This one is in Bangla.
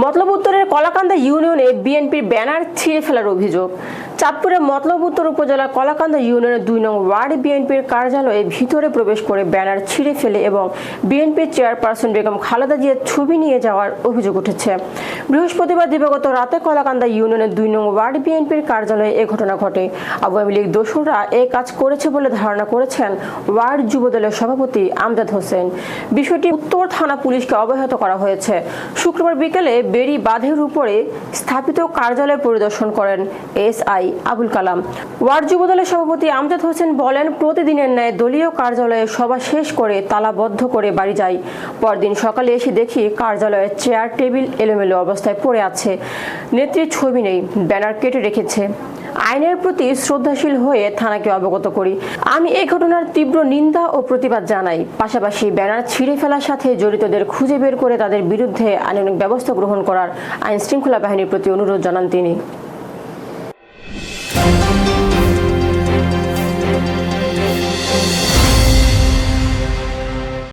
মতলব উত্তরের কলাকান্দা ইউনিয়নে বিএনপির ব্যানার ছিঁড়ে ফেলার অভিযোগ। চাঁদপুরের মতলব উত্তর উপজেলার কলাকান্দা ইউনিয়নের দুই নং ওয়ার্ড বিএনপির কার্যালয়ে ভিতরে প্রবেশ করে ব্যানার ছিঁড়ে ফেলে এবং বিএনপির চেয়ারপারসন বেগম খালেদা জিয়ার ছবি নিয়ে যাওয়ার অভিযোগ উঠেছে। বৃহস্পতিবার দিবাগত রাতে কলাকান্দা ইউনিয়নের দুই নং ওয়ার্ড বিএনপির কার্যালয়ে এ ঘটনা ঘটে। আওয়ামী লীগ দোসররা এ কাজ করেছে বলে ধারণা করেছেন ওয়ার্ড যুবদলের সভাপতি আমজাদ হোসেন। বিষয়টি উত্তর থানা পুলিশকে অবহিত করা হয়েছে। শুক্রবার বিকেলে বেরি বাঁধের উপরে স্থাপিত কার্যালয় পরিদর্শন করেন এসআই আবুল কালাম। ওয়ার্ড যুবদলের সভাপতি আমজাদ হোসেন বলেন, প্রতিদিনের ন্যায় দলীয় কার্যালয়ে সভা শেষ করে তালাবদ্ধ করে বাড়ি যাই। পরদিন সকালে এসে দেখি কার্যালয়ের চেয়ার, টেবিল, এলোমেলো অবস্থায় পড়ে আছে। নেত্রীর ছবি নেই, ব্যানার কেটে রেখেছে। আইনের প্রতি শ্রদ্ধাশীল হয়ে থানাকে অবগত করি। আমি এই ঘটনার তীব্র নিন্দা ও প্রতিবাদ জানাই। পাশাপাশি ব্যানার ছিঁড়ে ফেলার সাথে জড়িতদের খুঁজে বের করে তাদের বিরুদ্ধে আইনানিক ব্যবস্থা গ্রহণ করার আইন শৃঙ্খলা বাহিনীর প্রতি অনুরোধ জানান তিনি।